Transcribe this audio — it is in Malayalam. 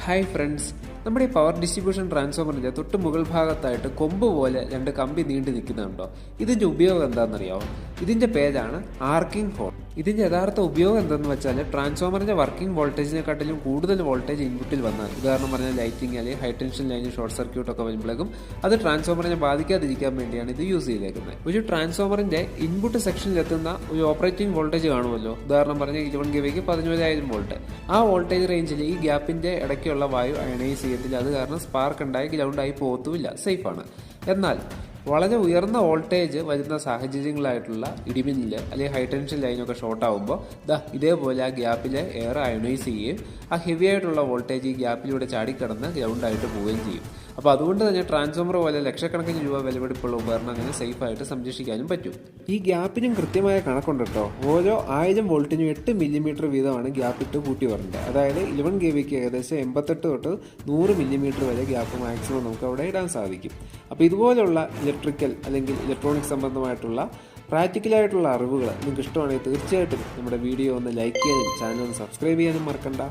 ഹായ് ഫ്രണ്ട്സ് നമ്മുടെ ഈ പവർ ഡിസ്ട്രിബ്യൂഷൻ ട്രാൻസ്ഫോമറിന്റെ തൊട്ട് മുകൾ ഭാഗത്തായിട്ട് കൊമ്പ് പോലെ രണ്ട് കമ്പി നീണ്ടു നിൽക്കുന്നുണ്ടോ? ഇതിന്റെ ഉപയോഗം എന്താണെന്നറിയാമോ ഇതിന്റെ പേരാണ് ആർക്കിംഗ് ഹോൾ ഇതിന്റെ യഥാർത്ഥ ഉപയോഗം എന്തെന്ന് വെച്ചാൽ ട്രാൻസ്ഫോമറിന്റെ വർക്കിംഗ് വോൾട്ടേജിനെക്കാട്ടിലും കൂടുതൽ വോൾട്ടേജ് ഇൻപുട്ടിൽ വന്നാൽ ഉദാഹരണം പറഞ്ഞാൽ ലൈറ്റിംഗ് അല്ലെങ്കിൽ ഹൈ ടെൻഷൻ ലൈന് ഷോർട്ട് സർക്യൂട്ട് ഒക്കെ വരുമ്പോഴേക്കും അത് ട്രാൻസ്ഫോമറിനെ ബാധിക്കാതിരിക്കാൻ വേണ്ടിയാണ് ഇത് യൂസ് ചെയ്തേക്കുന്നത്. ഒരു ട്രാൻസ്ഫോമറിന്റെ ഇൻപുട്ട് സെക്ഷനിൽ എത്തുന്ന ഒരു ഓപ്പറേറ്റിംഗ് വോൾട്ടേജ് കാണുമല്ലോ. ഉദാഹരണം പറഞ്ഞാൽ ഇരുപത് ഗവിക്ക് പതിനോരായിരം വോൾട്ട്. ആ വോൾട്ടേജ് റേഞ്ചിൽ ഈ ഗ്യാപ്പിന്റെ ഇടയ്ക്കുള്ള വായു അയണൈസ് ചെയ്യത്തില്ല. അത് കാരണം സ്പാർക്ക് ഉണ്ടായി ഗ്രൗണ്ടായി പോകത്തുമില്ല സേഫാണ്. എന്നാൽ വളരെ ഉയർന്ന വോൾട്ടേജ് വരുന്ന സാഹചര്യങ്ങളായിട്ടുള്ള ഇടിമിന്നൽ അല്ലെങ്കിൽ ഹൈ ടെൻഷൻ ലൈനൊക്കെ ഷോർട്ട് ആകുമ്പോൾ ദാ ഇതേപോലെ ആ ഗ്യാപ്പിലെ എയർ അയണൈസ് ചെയ്യുകയും ആ ഹെവി ആയിട്ടുള്ള വോൾട്ടേജ് ഈ ഗ്യാപ്പിലൂടെ ചാടിക്കടന്ന് ഗ്രൗണ്ടായിട്ട് പോവുകയും ചെയ്യും. അപ്പോൾ അതുകൊണ്ട് തന്നെ ട്രാൻസ്ഫോമർ പോലെ ലക്ഷക്കണക്കിന് രൂപ വിലപിടിപ്പുള്ള ഉപകരണം അങ്ങനെ സേഫായിട്ട് സംരക്ഷിക്കാനും പറ്റും. ഈ ഗ്യാപ്പിനും കൃത്യമായ കണക്കുണ്ട് കേട്ടോ ഓരോ ആയിരം വോൾട്ടിനും എട്ട് മില്ലിമീറ്റർ വീതമാണ് ഗ്യാപ്പ് ഇട്ട് കൂട്ടി വരേണ്ടത് അതായത് ഇലവൻ കെ വിക്ക് ഏകദേശം എൺപത്തെട്ട് തൊട്ട് നൂറ് മില്ലിമീറ്റർ വരെ ഗ്യാപ്പ് മാക്സിമം നമുക്ക് അവിടെ ഇടാൻ സാധിക്കും. അപ്പോൾ ഇതുപോലുള്ള ഇലക്ട്രിക്കൽ അല്ലെങ്കിൽ ഇലക്ട്രോണിക് സംബന്ധമായിട്ടുള്ള പ്രാക്ടിക്കലായിട്ടുള്ള അറിവുകൾ നിങ്ങൾക്ക് ഇഷ്ടമാണെങ്കിൽ തീർച്ചയായിട്ടും നമ്മുടെ വീഡിയോ ഒന്ന് ലൈക്ക് ചെയ്യാനും ചാനൽ ഒന്ന് സബ്സ്ക്രൈബ് ചെയ്യാനും മറക്കണ്ട.